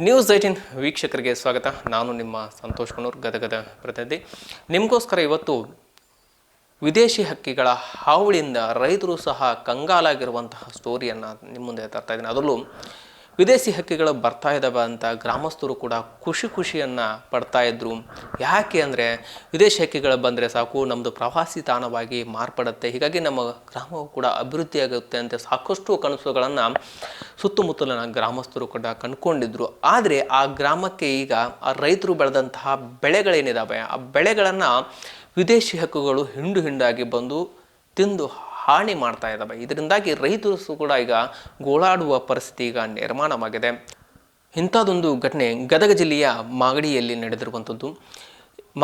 News eighteen ವೀಕ್ಷಕರಿಗೆ ಸ್ವಾಗತ. ನಾನು ನಿಮ್ಮ ಸಂತೋಷ್ ಕಣೂರ್ ಗದಗದ ಪ್ರತಿನಿಧಿ. ನಿಮಗೋಸ್ಕರ ಇವತ್ತು ವಿದೇಶಿ ಹಕ್ಕಿಗಳ ಹಾವಳಿಯಿಂದ ರೈತರು ಸಹ ಕಂಗಾಲಾಗಿರುವಂತಹ ಸ್ಟೋರಿಯನ್ನು ನಿಮ್ಮ ಮುಂದೆ ತರ್ತಾ ಇದ್ದೀನಿ. ಅದರಲ್ಲೂ ವಿದೇಶಿ ಹಕ್ಕಿಗಳು ಬರ್ತಾ ಇದ್ದಾವೆ ಅಂತ ಗ್ರಾಮಸ್ಥರು ಕೂಡ ಖುಷಿ ಖುಷಿಯನ್ನು ಪಡ್ತಾ ಇದ್ರು. ಯಾಕೆ ಅಂದರೆ ವಿದೇಶಿ ಹಕ್ಕಿಗಳು ಬಂದರೆ ಸಾಕು ನಮ್ಮದು ಪ್ರವಾಸಿ ತಾಣವಾಗಿ ಮಾರ್ಪಡುತ್ತೆ. ಹೀಗಾಗಿ ನಮ್ಮ ಗ್ರಾಮವು ಕೂಡ ಅಭಿವೃದ್ಧಿಯಾಗುತ್ತೆ ಅಂತ ಸಾಕಷ್ಟು ಕನಸುಗಳನ್ನು ಸುತ್ತಮುತ್ತಲಿನ ಗ್ರಾಮಸ್ಥರು ಕೂಡ ಕಂಡುಕೊಂಡಿದ್ರು. ಆದರೆ ಆ ಗ್ರಾಮಕ್ಕೆ ಈಗ ಆ ರೈತರು ಬೆಳೆದಂತಹ ಬೆಳೆಗಳೇನಿದ್ದಾವೆ ಆ ಬೆಳೆಗಳನ್ನು ವಿದೇಶಿ ಹಕ್ಕುಗಳು ಹಿಂಡು ಹಿಂಡಾಗಿ ಬಂದು ತಿಂದು ಹಾನಿ ಮಾಡ್ತಾ ಇದ್ದಾವೆ. ಇದರಿಂದಾಗಿ ರೈತರು ಕೂಡ ಈಗ ಗೋಳಾಡುವ ಪರಿಸ್ಥಿತಿ ಈಗ ನಿರ್ಮಾಣವಾಗಿದೆ. ಇಂಥದ್ದೊಂದು ಘಟನೆ ಗದಗ ಜಿಲ್ಲೆಯ ಮಾಗಡಿಯಲ್ಲಿ ನಡೆದಿರುವಂಥದ್ದು.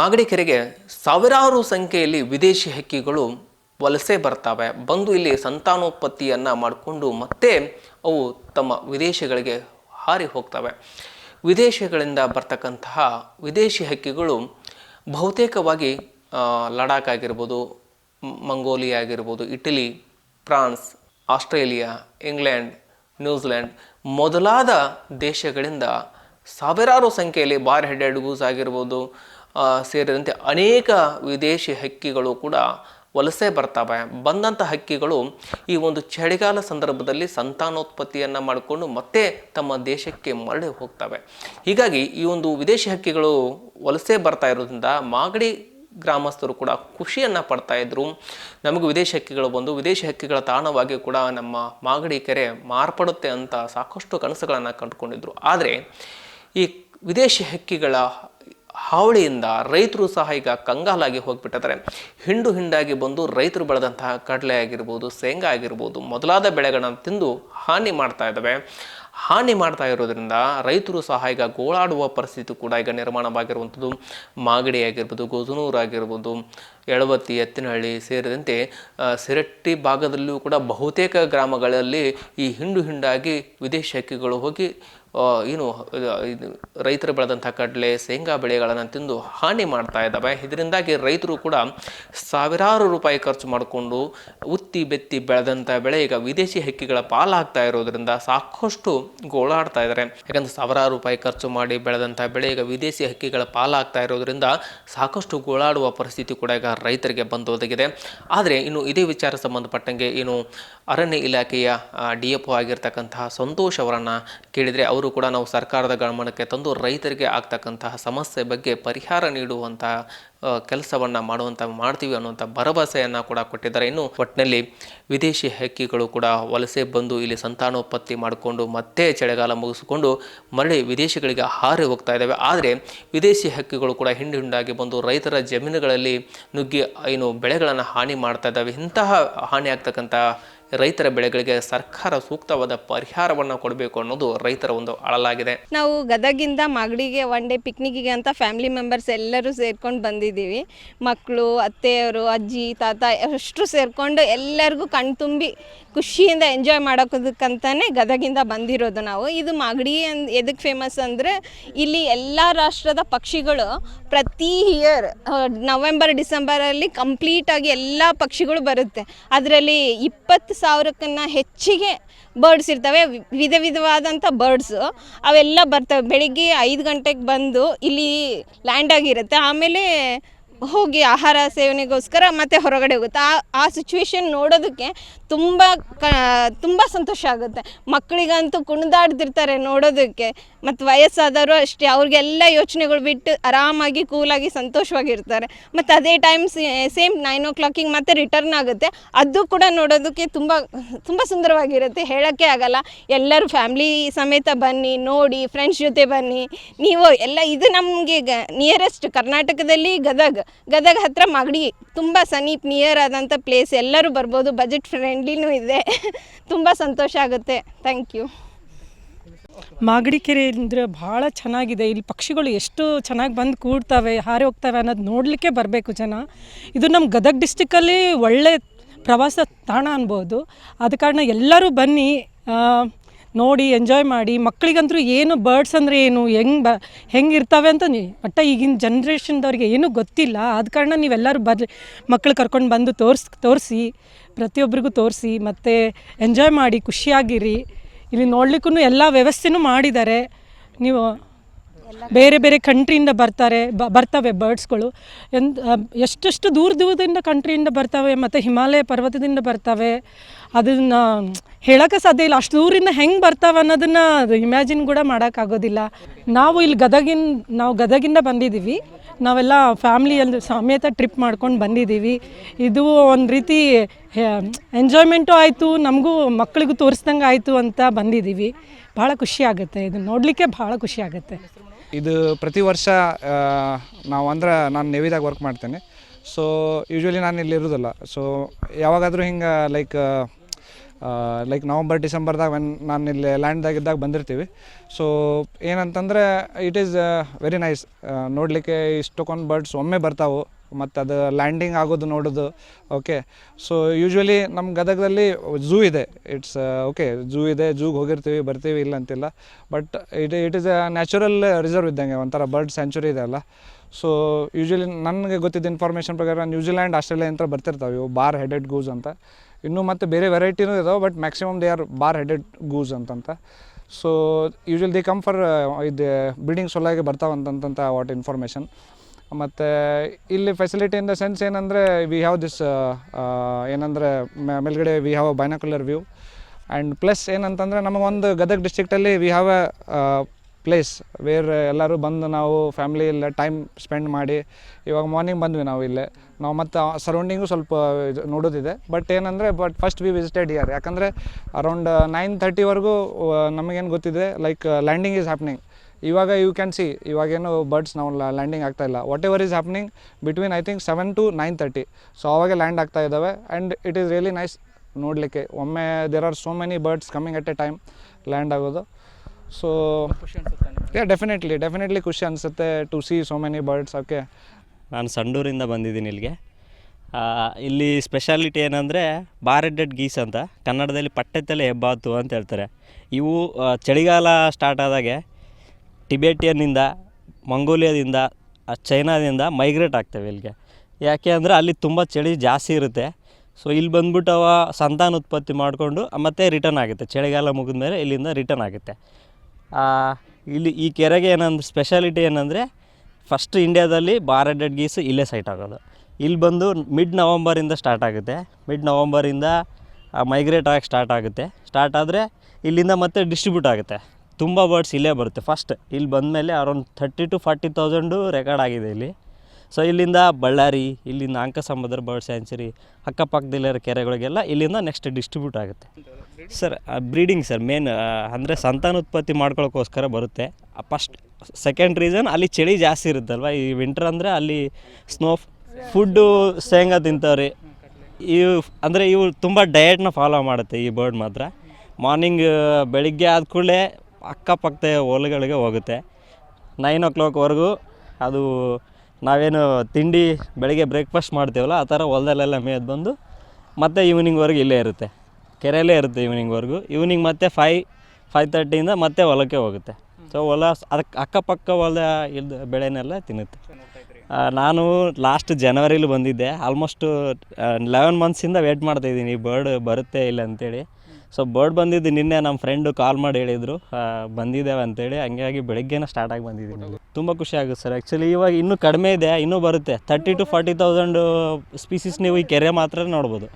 ಮಾಗಡಿ ಕೆರೆಗೆ ಸಾವಿರಾರು ಸಂಖ್ಯೆಯಲ್ಲಿ ವಿದೇಶಿ ಹಕ್ಕಿಗಳು ವಲಸೆ ಬರ್ತವೆ ಬಂದು ಇಲ್ಲಿ ಸಂತಾನೋತ್ಪತ್ತಿಯನ್ನು ಮಾಡಿಕೊಂಡು ಮತ್ತೆ ಅವು ತಮ್ಮ ವಿದೇಶಗಳಿಗೆ ಹಾರಿ ಹೋಗ್ತವೆ. ವಿದೇಶಗಳಿಂದ ಬರ್ತಕ್ಕಂತಹ ವಿದೇಶಿ ಹಕ್ಕಿಗಳು ಬಹುತೇಕವಾಗಿ ಲಡಾಖ್ ಆಗಿರ್ಬೋದು ಮಂಗೋಲಿಯಾ ಆಗಿರ್ಬೋದು Italy, France, Australia, England, New Zealand ಮೊದಲಾದ ದೇಶಗಳಿಂದ ಸಾವಿರಾರು ಸಂಖ್ಯೆಯಲ್ಲಿ ಬಾರ್ ಹೆಡೆಡ್ ಗೂಸ್ ಆಗಿರ್ಬೋದು ಸೇರಿದಂತೆ ಅನೇಕ ವಿದೇಶಿ ಹಕ್ಕಿಗಳು ಕೂಡ ವಲಸೆ ಬರ್ತವೆ. ಬಂದಂಥ ಹಕ್ಕಿಗಳು ಈ ಒಂದು ಚಳಿಗಾಲ ಸಂದರ್ಭದಲ್ಲಿ ಸಂತಾನೋತ್ಪತ್ತಿಯನ್ನು ಮಾಡಿಕೊಂಡು ಮತ್ತೆ ತಮ್ಮ ದೇಶಕ್ಕೆ ಮರಳಿ ಹೋಗ್ತವೆ. ಹೀಗಾಗಿ ಈ ಒಂದು ವಿದೇಶಿ ಹಕ್ಕಿಗಳು ವಲಸೆ ಬರ್ತಾ ಇರೋದ್ರಿಂದ ಮಾಗಡಿ ಗ್ರಾಮಸ್ಥರು ಕೂಡ ಖುಷಿಯನ್ನು ಪಡ್ತಾ ಇದ್ರು. ನಮಗೂ ವಿದೇಶಿ ಹಕ್ಕಿಗಳು ಬಂದು ವಿದೇಶಿ ಹಕ್ಕಿಗಳ ತಾಣವಾಗಿ ಕೂಡ ನಮ್ಮ ಮಾಗಡಿ ಕೆರೆ ಮಾರ್ಪಡುತ್ತೆ ಅಂತ ಸಾಕಷ್ಟು ಕನಸುಗಳನ್ನು ಕಂಡುಕೊಂಡಿದ್ರು. ಆದರೆ ಈ ವಿದೇಶಿ ಹಕ್ಕಿಗಳ ಹಾವಳಿಯಿಂದ ರೈತರು ಸಹ ಈಗ ಕಂಗಾಲಾಗಿ ಹೋಗಿಬಿಟ್ಟಿದ್ದಾರೆ. ಹಿಂಡು ಹಿಂಡಾಗಿ ಬಂದು ರೈತರು ಬೆಳೆದಂತಹ ಕಡಲೆ ಆಗಿರ್ಬೋದು, ಶೇಂಗಾ ಆಗಿರ್ಬೋದು ಮೊದಲಾದ ಬೆಳೆಗಳನ್ನು ತಿಂದು ಹಾನಿ ಮಾಡ್ತಾ ಇದ್ದಾವೆ ಹಾನಿ ಮಾಡ್ತಾ ಇರೋದ್ರಿಂದ ರೈತರು ಸಹ ಈಗ ಗೋಳಾಡುವ ಪರಿಸ್ಥಿತಿ ಕೂಡ ಈಗ ನಿರ್ಮಾಣವಾಗಿರುವಂಥದ್ದು. ಮಾಗಡಿ ಆಗಿರ್ಬೋದು ಗೋಜನೂರು ಆಗಿರ್ಬೋದು ಎಳವತ್ತಿ ಎತ್ತಿನಹಳ್ಳಿ ಸೇರಿದಂತೆ ಸಿರಟ್ಟಿ ಭಾಗದಲ್ಲೂ ಕೂಡ ಬಹುತೇಕ ಗ್ರಾಮಗಳಲ್ಲಿ ಈ ಹಿಂಡು ಹಿಂಡಾಗಿ ವಿದೇಶಿ ಹೋಗಿ ಏನು ರೈತರು ಬೆಳೆದಂಥ ಕಡಲೆ, ಶೇಂಗಾ ಬೆಳೆಗಳನ್ನು ತಿಂದು ಹಾನಿ ಮಾಡ್ತಾ ಇದ್ದಾವೆ. ಇದರಿಂದಾಗಿ ರೈತರು ಕೂಡ ಸಾವಿರಾರು ರೂಪಾಯಿ ಖರ್ಚು ಮಾಡಿಕೊಂಡು ಉತ್ತಿ ಬೆತ್ತಿ ಬೆಳೆದಂಥ ಬೆಳೆ ಈಗ ವಿದೇಶಿ ಹಕ್ಕಿಗಳ ಪಾಲಾಗ್ತಾ ಇರೋದ್ರಿಂದ ಸಾಕಷ್ಟು ಗೋಳಾಡ್ತಾ ಇದ್ದಾರೆ ಯಾಕಂದ್ರೆ ಸಾವಿರಾರು ರೂಪಾಯಿ ಖರ್ಚು ಮಾಡಿ ಬೆಳೆದಂಥ ಬೆಳೆ ಈಗ ವಿದೇಶಿ ಹಕ್ಕಿಗಳ ಪಾಲಾಗ್ತಾ ಇರೋದ್ರಿಂದ ಸಾಕಷ್ಟು ಗೋಳಾಡುವ ಪರಿಸ್ಥಿತಿ ಕೂಡ ಈಗ ರೈತರಿಗೆ ಬಂದು ಒದಗಿದೆ ಆದರೆ ಇನ್ನು ಇದೇ ವಿಚಾರ ಸಂಬಂಧಪಟ್ಟಂಗೆ ಏನು ಅರಣ್ಯ ಇಲಾಖೆಯ ಡಿ ಎಫ್ ಆಗಿರ್ತಕ್ಕಂತಹ ಸಂತೋಷ್ ಅವರನ್ನು ಕೇಳಿದರೆ ಅವರು ಕೂಡ ನಾವು ಸರ್ಕಾರದ ಗಮನಕ್ಕೆ ತಂದು ರೈತರಿಗೆ ಆಗ್ತಕ್ಕಂತಹ ಸಮಸ್ಯೆ ಬಗ್ಗೆ ಪರಿಹಾರ ನೀಡುವಂತಹ ಕೆಲಸವನ್ನು ಮಾಡುವಂಥ ಮಾಡ್ತೀವಿ ಅನ್ನುವಂಥ ಭರವಸೆಯನ್ನು ಕೂಡ ಕೊಟ್ಟಿದ್ದಾರೆ. ಇನ್ನು ಒಟ್ಟಿನಲ್ಲಿ ವಿದೇಶಿ ಹಕ್ಕಿಗಳು ಕೂಡ ವಲಸೆ ಬಂದು ಇಲ್ಲಿ ಸಂತಾನೋತ್ಪತ್ತಿ ಮಾಡಿಕೊಂಡು ಮತ್ತೆ ಚಳಿಗಾಲ ಮುಗಿಸಿಕೊಂಡು ಮರಳಿ ವಿದೇಶಿಗಳಿಗೆ ಹಾರಿ ಹೋಗ್ತಾ ಇದ್ದಾವೆ. ಆದರೆ ವಿದೇಶಿ ಹಕ್ಕಿಗಳು ಕೂಡ ಹಿಂಡು ಹಿಂಡಾಗಿ ಬಂದು ರೈತರ ಜಮೀನುಗಳಲ್ಲಿ ನುಗ್ಗಿ, ಏನು ಬೆಳೆಗಳನ್ನು ಹಾನಿ ಮಾಡ್ತಾ ಇದ್ದಾವೆ. ಇಂತಹ ಹಾನಿ ಆಗ್ತಕ್ಕಂಥ ರೈತರ ಬೆಳೆಗಳಿಗೆ ಸರ್ಕಾರ ಸೂಕ್ತವಾದ ಪರಿಹಾರವನ್ನು ಕೊಡಬೇಕು ಅನ್ನೋದು ರೈತರ ಒಂದು ಅಳಲಾಗಿದೆ. ನಾವು ಗದಗಿಂದ ಮಾಗಡಿಗೆ ಒನ್ ಡೇ ಪಿಕ್ನಿಕ್ಗೆ ಅಂತ ಫ್ಯಾಮಿಲಿ ಮೆಂಬರ್ಸ್ ಎಲ್ಲರೂ ಸೇರ್ಕೊಂಡು ಬಂದಿದ್ದೀವಿ. ಮಕ್ಕಳು ಅತ್ತೆಯವರು, ಅಜ್ಜಿ, ತಾತ ಅಷ್ಟು ಸೇರಿಕೊಂಡು ಎಲ್ಲರಿಗೂ ಕಣ್ತುಂಬಿ ಖುಷಿಯಿಂದ ಎಂಜಾಯ್ ಮಾಡೋಕೋದಕ್ಕಂತಲೇ ಗದಗಿಂದ ಬಂದಿರೋದು ನಾವು. ಇದು ಮಾಗಡಿ ಅಂದ್ ಎದಕ್ಕೆ ಫೇಮಸ್ ಅಂದರೆ ಇಲ್ಲಿ ಎಲ್ಲ ರಾಷ್ಟ್ರದ ಪಕ್ಷಿಗಳು ಪ್ರತಿ ಇಯರ್ ನವೆಂಬರ್ ಡಿಸೆಂಬರಲ್ಲಿ ಕಂಪ್ಲೀಟಾಗಿ ಎಲ್ಲ ಪಕ್ಷಿಗಳು ಬರುತ್ತೆ. ಅದರಲ್ಲಿ ಇಪ್ಪತ್ತು ಸಾವಿರಕ್ಕನ್ನ ಹೆಚ್ಚಿಗೆ ಬರ್ಡ್ಸ್ ಇರ್ತವೆ. ವಿಧ ವಿಧವಾದಂಥ ಬರ್ಡ್ಸು ಅವೆಲ್ಲ ಬರ್ತವೆ. ಬೆಳಗ್ಗೆ ಐದು ಗಂಟೆಗೆ ಬಂದು ಇಲ್ಲಿ ಲ್ಯಾಂಡ್ ಆಗಿರುತ್ತೆ. ಆಮೇಲೆ ಹೋಗಿ ಆಹಾರ ಸೇವನೆಗೋಸ್ಕರ ಮತ್ತೆ ಹೊರಗಡೆ ಹೋಗುತ್ತೆ. ಆ ಆ ಸಿಚುವೇಶನ್ ನೋಡೋದಕ್ಕೆ ತುಂಬ ಕ, ತುಂಬ ಸಂತೋಷ ಆಗುತ್ತೆ. ಮಕ್ಕಳಿಗಂತೂ ಕುಣಿದಾಡ್ತಿರ್ತಾರೆ ನೋಡೋದಕ್ಕೆ. ಮತ್ತು ವಯಸ್ಸಾದವರು ಅಷ್ಟೇ, ಅವ್ರಿಗೆಲ್ಲ ಯೋಚನೆಗಳು ಬಿಟ್ಟು ಆರಾಮಾಗಿ, ಕೂಲಾಗಿ, ಸಂತೋಷವಾಗಿರ್ತಾರೆ. ಮತ್ತು ಅದೇ ಟೈಮ್ ಸೇಮ್ ನೈನ್ ಓ ಕ್ಲಾಕಿಗೆ ಮತ್ತೆ ರಿಟರ್ನ್ ಆಗುತ್ತೆ. ಅದು ಕೂಡ ನೋಡೋದಕ್ಕೆ ತುಂಬ ತುಂಬ ಸುಂದರವಾಗಿರುತ್ತೆ. ಹೇಳೋಕ್ಕೆ ಆಗಲ್ಲ. ಎಲ್ಲರೂ ಫ್ಯಾಮ್ಲಿ ಸಮೇತ ಬನ್ನಿ, ನೋಡಿ ಫ್ರೆಂಡ್ಸ್ ಜೊತೆ ಬನ್ನಿ. ನೀವು ಎಲ್ಲ, ಇದು ನಮಗೆ ನಿಯರೆಸ್ಟ್ ಕರ್ನಾಟಕದಲ್ಲಿ ಗದಗ್. ಗದಗ್ ಹತ್ರ ಮಾಗಡಿ ತುಂಬ ಸನೀಪ್ ನಿಯರ್ ಆದಂಥ ಪ್ಲೇಸ್ ಎಲ್ಲರೂ ಬರ್ಬೋದು ಬಜೆಟ್ ಫ್ರೆಂಡ್ಲಿನೂ ಇದೆ. ತುಂಬ ಸಂತೋಷ ಆಗುತ್ತೆ. ಥ್ಯಾಂಕ್ ಯು ಮಾಗಡಿ ಕೆರೆ ಅಂದರೆ ಭಾಳ ಚೆನ್ನಾಗಿದೆ. ಇಲ್ಲಿ ಪಕ್ಷಿಗಳು ಎಷ್ಟು ಚೆನ್ನಾಗಿ ಬಂದು ಕೂಡ್ತವೆ, ಹಾರಿ ಹೋಗ್ತವೆ ಅನ್ನೋದು ನೋಡಲಿಕ್ಕೆ ಬರಬೇಕು ಜನ. ಇದು ನಮ್ಮ ಗದಗ ಡಿಸ್ಟಿಕ್ಕಲ್ಲಿ ಒಳ್ಳೆ ಪ್ರವಾಸ ತಾಣ ಅನ್ಬೋದು. ಆದ ಕಾರಣ ಎಲ್ಲರೂ ಬನ್ನಿ. ನೋಡಿ ಎಂಜಾಯ್ ಮಾಡಿ, ಮಕ್ಕಳಿಗಂತೂ ಏನು ಬರ್ಡ್ಸ್ ಅಂದರೆ ಏನು, ಹೆಂಗೆ ಬ ಹೆಂಗೆ ಇರ್ತವೆ ಅಂತ ನೀ ಒಟ್ಟು ಈಗಿನ ಜನ್ರೇಷನ್ದವ್ರಿಗೆ ಏನೂ ಗೊತ್ತಿಲ್ಲ. ಆದ ಕಾರಣ ನೀವೆಲ್ಲರೂ ಬರ್ರಿ ಮಕ್ಕಳು ಕರ್ಕೊಂಡು ಬಂದು ತೋರ್ಸ್, ತೋರಿಸಿ ಪ್ರತಿಯೊಬ್ಬರಿಗೂ ತೋರಿಸಿ, ಮತ್ತು ಎಂಜಾಯ್ ಮಾಡಿ, ಖುಷಿಯಾಗಿರಿ. ಇಲ್ಲಿ ನೋಡ್ಲಿಕ್ಕೂ ಎಲ್ಲ ವ್ಯವಸ್ಥೆನೂ ಮಾಡಿದ್ದಾರೆ. ನೀವು ಬೇರೆ ಬೇರೆ ಕಂಟ್ರಿಯಿಂದ ಬರ್ತಾರೆ ಬರ್ತವೆ ಬರ್ಡ್ಸ್ಗಳು ಎಂತ ಎಷ್ಟೆಷ್ಟು ದೂರ ದೂರದಿಂದ ಕಂಟ್ರಿಯಿಂದ ಬರ್ತವೆ, ಮತ್ತು ಹಿಮಾಲಯ ಪರ್ವತದಿಂದ ಬರ್ತವೆ, ಅದನ್ನು ಹೇಳೋಕ್ಕೆ ಸಾಧ್ಯ ಇಲ್ಲ. ಅಷ್ಟು ದೂರಿಂದ ಹೆಂಗೆ ಬರ್ತಾವೆ ಅನ್ನೋದನ್ನು ಇಮ್ಯಾಜಿನ್ ಕೂಡ ಮಾಡೋಕ್ಕಾಗೋದಿಲ್ಲ. ನಾವು ಇಲ್ಲಿ ಗದಗಿನ, ನಾವು ಗದಗಿಂದ ಬಂದಿದ್ದೀವಿ. ನಾವೆಲ್ಲ ಫ್ಯಾಮ್ಲಿಯಲ್ಲಿ ಸಮೇತ ಟ್ರಿಪ್ ಮಾಡ್ಕೊಂಡು ಬಂದಿದ್ದೀವಿ. ಇದು ಒಂದು ರೀತಿ ಎಂಜಾಯ್ಮೆಂಟು ಆಯಿತು, ನಮಗೂ ಮಕ್ಕಳಿಗೂ ತೋರಿಸ್ದಂಗೆ ಆಯಿತು ಅಂತ ಬಂದಿದ್ದೀವಿ. ಭಾಳ ಖುಷಿ ಆಗುತ್ತೆ. ಇದು ನೋಡಲಿಕ್ಕೆ ಭಾಳ ಖುಷಿ ಆಗುತ್ತೆ. ಇದು ಪ್ರತಿ ವರ್ಷ ನಾವು ಅಂದ್ರೆ ನಾನು ನೇವಿದಾಗ ವರ್ಕ್ ಮಾಡ್ತೇನೆ. ಸೊ ಯೂಶ್ವಲಿ ನಾನು ಇಲ್ಲಿ ಇರೋದಿಲ್ಲ. ಸೊ ಯಾವಾಗಾದರೂ ಹಿಂಗೆ ಲೈಕ್ ಲೈಕ್ ನವಂಬರ್ ಡಿಸೆಂಬರ್ದಾಗ ವೆನ್ ನಾನು ಇಲ್ಲಿ ಲ್ಯಾಂಡ್ದಾಗ ಇದ್ದಾಗ ಬಂದಿರ್ತೀವಿ. ಸೊ ಏನಂತಂದರೆ ಇಟ್ ಈಸ್ ವೆರಿ ನೈಸ್ ನೋಡಲಿಕ್ಕೆ ಇಷ್ಟಕ್ಕೊಂದು ಬರ್ಡ್ಸ್ ಒಮ್ಮೆ ಬರ್ತಾವೆ. ಮತ್ತು ಅದು ಲ್ಯಾಂಡಿಂಗ್ ಆಗೋದು ನೋಡೋದು ಓಕೆ ಸೊ ಯೂಶ್ವಲಿ ನಮ್ಮ ಗದಗದಲ್ಲಿ ಝೂ ಇದೆ. ಇಟ್ಸ್ ಓಕೆ ಝೂ ಇದೆ ಝೂಗೆ ಹೋಗಿರ್ತೀವಿ, ಬರ್ತೀವಿ, ಇಲ್ಲ ಅಂತಿಲ್ಲ. But it it is a natural reserve ಇದ್ದಂಗೆ, ಒಂಥರ ಬರ್ಡ್ ಸ್ಯಾಂಚುರಿ ಇದೆ ಅಲ್ಲ. ಸೊ ಯೂಶ್ವಲಿ ನನಗೆ ಗೊತ್ತಿದ್ದ ಇನ್ಫಾರ್ಮೇಷನ್ ಪ್ರಕಾರ ನ್ಯೂಜಿಲ್ಯಾಂಡ್ ಆಸ್ಟ್ರೇಲಿಯಾ ಅಂತ ಬರ್ತಿರ್ತಾವೆ. ಇವು ಬಾರ್ ಹೆಡೆಡ್ ಗೂಸ್ ಅಂತ. ಇನ್ನೂ ಮತ್ತು ಬೇರೆ ವೆರೈಟಿನೂ ಇದಾವೆ but maximum they are bar headed goose ಅಂತಂತ so usually they come for ಇದು ಬಿಲ್ಡಿಂಗ್ ಸೊಲಾಗಿ ಬರ್ತಾವಂತಂತ ವಾಟ್ ಇನ್ಫಾರ್ಮೇಷನ್ ಮತ್ತು ಇಲ್ಲಿ ಫೆಸಿಲಿಟಿ ಇನ್ ದ ಸೆನ್ಸ್ ಏನಂದರೆ ವಿ ಹ್ಯಾವ್ ದಿಸ್ ಏನಂದರೆ ಮೇಲ್ಗಡೆ we have a binocular view and plus ಏನಂತಂದರೆ ನಮಗೊಂದು Gadag ಡಿಸ್ಟಿಕ್ಟಲ್ಲಿ we have a place where ಎಲ್ಲರೂ ಬಂದು ನಾವು ಫ್ಯಾಮಿಲಿ ಇಲ್ಲ ಟೈಮ್ ಸ್ಪೆಂಡ್ ಮಾಡಿ ಇವಾಗ ಮಾರ್ನಿಂಗ್ ಬಂದ್ವಿ ನಾವು ಇಲ್ಲೇ. ನಾವು ಮತ್ತು ಸರೌಂಡಿಂಗು ಸ್ವಲ್ಪ ಇದು ನೋಡೋದಿದೆ. ಬಟ್ ಏನಂದರೆ but first we visited year ಯಾಕಂದರೆ ಅರೌಂಡ್ ನೈನ್ ಥರ್ಟಿವರೆಗೂ ನಮಗೇನು ಗೊತ್ತಿದೆ ಲೈಕ್ ಲ್ಯಾಂಡಿಂಗ್ ಈಸ್ ಹ್ಯಾಪ್ನಿಂಗ್ ಇವಾಗ ಯು ಕ್ಯಾನ್ ಸಿ ಇವಾಗೇನು ಬರ್ಡ್ಸ್ ನಾವು ಲ್ಯಾಂಡಿಂಗ್ ಆಗ್ತಾ ಇಲ್ಲ. Whatever is happening between I think seven to nine thirty so ಅವಾಗೆ ಲ್ಯಾಂಡ್ ಆಗ್ತಾ ಇದ್ದಾವೆ and it is really nice ನೋಡಲಿಕ್ಕೆ. ಒಮ್ಮೆ there are so many birds coming at a time land ಆಗೋದು. ಸೊ ಯಾ ಡೆಫಿನೆಟ್ಲಿ ಡೆಫಿನೆಟ್ಲಿ ಖುಷಿ ಅನಿಸುತ್ತೆ to see so many birds okay ನಾನು ಸಂಡೂರಿಂದ ಬಂದಿದ್ದೀನಿ ಇಲ್ಲಿಗೆ. ಇಲ್ಲಿ ಸ್ಪೆಷಾಲಿಟಿ ಏನಂದರೆ ಬಾರೆಡ್ಡೆಡ್ ಗೀಸ್ ಅಂತ. ಕನ್ನಡದಲ್ಲಿ ಪಟ್ಟೆತ್ತಲೆ ಹೆಬ್ಬಾತು ಅಂತ ಹೇಳ್ತಾರೆ. ಇವು ಚಳಿಗಾಲ ಸ್ಟಾರ್ಟ್ ಆದಾಗೆ ಟಿಬೇಟಿಯನ್ನಿಂದ, ಮಂಗೋಲಿಯಾದಿಂದ, ಚೈನಾದಿಂದ ಮೈಗ್ರೇಟ್ ಆಗ್ತವೆ ಇಲ್ಲಿಗೆ. ಯಾಕೆ ಅಂದರೆ ಅಲ್ಲಿ ತುಂಬ ಚಳಿ ಜಾಸ್ತಿ ಇರುತ್ತೆ. ಸೊ ಇಲ್ಲಿ ಬಂದ್ಬಿಟ್ಟು ಅವ ಸಂತಾನೋತ್ಪತ್ತಿ ಮಾಡಿಕೊಂಡು ಮತ್ತೆ ರಿಟರ್ನ್ ಆಗುತ್ತೆ. ಚಳಿಗಾಲ ಮುಗಿದ ಮೇಲೆ ಇಲ್ಲಿಂದ ರಿಟರ್ನ್ ಆಗುತ್ತೆ. ಇಲ್ಲಿ ಈ ಕೆರೆಗೆ ಏನಂದ್ರೆ ಸ್ಪೆಷಾಲಿಟಿ ಏನಂದರೆ ಫಸ್ಟ್ ಇಂಡ್ಯಾದಲ್ಲಿ ಬಾರೆಡೆಡ್ ಗೀಸು ಇಲ್ಲೇ ಸೈಟ್ ಆಗೋದು. ಇಲ್ಲಿ ಬಂದು ಮಿಡ್ ನವಂಬರಿಂದ ಸ್ಟಾರ್ಟ್ ಆಗುತ್ತೆ. ಮಿಡ್ ನವಂಬರಿಂದ ಮೈಗ್ರೇಟ್ ಆಗಿ ಸ್ಟಾರ್ಟ್ ಆಗುತ್ತೆ. ಸ್ಟಾರ್ಟ್ ಆದರೆ ಇಲ್ಲಿಂದ ಮತ್ತೆ ಡಿಸ್ಟ್ರಿಬ್ಯೂಟ್ ಆಗುತ್ತೆ. ತುಂಬ ಬರ್ಡ್ಸ್ ಇಲ್ಲೇ ಬರುತ್ತೆ. ಫಸ್ಟ್ ಇಲ್ಲಿ ಬಂದಮೇಲೆ around thirty to forty thousand record ಆಗಿದೆ ಇಲ್ಲಿ. ಸೊ ಇಲ್ಲಿಂದ ಬಳ್ಳಾರಿ ಇಲ್ಲಿಂದ ಅಂಕ ಸಮುದ್ರ ಬರ್ಡ್ ಸ್ಯಾಂಚುರಿ ಅಕ್ಕಪಕ್ಕದಲ್ಲಿರೋ ಕೆರೆಗಳಿಗೆಲ್ಲ ಇಲ್ಲಿಂದ ನೆಕ್ಸ್ಟ್ ಡಿಸ್ಟ್ರಿಬ್ಯೂಟ್ ಆಗುತ್ತೆ. ಸರ್ ಬ್ರೀಡಿಂಗ್ ಸರ್ ಮೇನ್ ಅಂದರೆ ಸಂತಾನೋತ್ಪತ್ತಿ ಮಾಡ್ಕೊಳ್ಳೋಕ್ಕೋಸ್ಕರ ಬರುತ್ತೆ. ಫಸ್ಟ್ ಸೆಕೆಂಡ್ ರೀಸನ್ ಅಲ್ಲಿ ಚಳಿ ಜಾಸ್ತಿ ಇರುತ್ತಲ್ವ ಈ ವಿಂಟರ್ ಅಂದರೆ ಅಲ್ಲಿ ಸ್ನೋ ಫುಡ್ಡು ಶೇಂಗಾ ತಿಂತವ್ರಿ. ಇವು, ಅಂದರೆ ಇವು ತುಂಬ ಡಯಟ್ನ ಫಾಲೋ ಮಾಡುತ್ತೆ ಈ ಬರ್ಡ್ ಮಾತ್ರ. ಮಾರ್ನಿಂಗ್ ಬೆಳಿಗ್ಗೆ ಆದ ಕೂಡಲೇ ಅಕ್ಕಪಕ್ಕದ ಹೊಲಗಳಿಗೆ ಹೋಗುತ್ತೆ. ನೈನ್ ಓ ಕ್ಲಾಕ್ವರೆಗೂ ಅದು ನಾವೇನು ತಿಂಡಿ, ಬೆಳಗ್ಗೆ ಬ್ರೇಕ್ಫಾಸ್ಟ್ ಮಾಡ್ತೀವಲ್ಲ, ಆ ಥರ ಹೊಲದಲ್ಲೆಲ್ಲ ಮೇಯ್ದು ಬಂದು ಮತ್ತೆ ಈವ್ನಿಂಗ್ವರೆಗೂ ಇಲ್ಲೇ ಇರುತ್ತೆ. ಕೆರೆಯಲ್ಲೇ ಇರುತ್ತೆ ಈವ್ನಿಂಗ್ವರೆಗೂ ಈವ್ನಿಂಗ್ ಮತ್ತೆ ಫೈ ಫೈವ್ ತರ್ಟಿಯಿಂದ ಮತ್ತೆ ಹೊಲಕ್ಕೆ ಹೋಗುತ್ತೆ. ಸೊ ಹೊಲ ಅದಕ್ಕೆ ಅಕ್ಕಪಕ್ಕ ಹೊಲ ಇಲ್ದ ಬೆಳೆನೆಲ್ಲ ತಿನ್ನುತ್ತೆ. ನಾನು ಲಾಸ್ಟ್ ಜನವರಿಲಿ ಬಂದಿದ್ದೆ. ಆಲ್ಮೋಸ್ಟು ಲೆವೆನ್ ಮಂತ್ಸಿಂದ ವೇಟ್ ಮಾಡ್ತಾಯಿದ್ದೀನಿ ಈ ಬರ್ಡ್ ಬರುತ್ತೆ ಇಲ್ಲ ಅಂತೇಳಿ. ಸೊ ಬರ್ಡ್ ಬಂದಿದ್ದು ನಿನ್ನೆ ನಮ್ಮ ಫ್ರೆಂಡು ಕಾಲ್ ಮಾಡಿ ಹೇಳಿದರು. ಬಂದಿದ್ದೇವೆ ಅಂತೇಳಿ. ಹಂಗಾಗಿ ಬೆಳಗ್ಗೆನೇ ಸ್ಟಾರ್ಟ್ ಆಗಿ ಬಂದಿದ್ದೀನಿ. ತುಂಬ ಖುಷಿ ಆಗುತ್ತೆ ಸರ್ ಆ್ಯಕ್ಚುಲಿ ಇವಾಗ ಇನ್ನೂ ಕಡಿಮೆ ಇದೆ, ಇನ್ನೂ ಬರುತ್ತೆ. Thirty to forty thousand species ನೀವು ಈ ಕೆರೆ ಮಾತ್ರ ನೋಡ್ಬೋದು.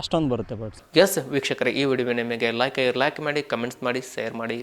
ಅಷ್ಟೊಂದು ಬರುತ್ತೆ ಬರ್ಡ್ಸ್ ಎಸ್ ವೀಕ್ಷಕರೇ, ಈ ವಿಡಿಯೋ ನಿಮಗೆ ಲೈಕ್ ಲೈಕ್ ಮಾಡಿ ಕಮೆಂಟ್ಸ್ ಮಾಡಿ ಶೇರ್ ಮಾಡಿ.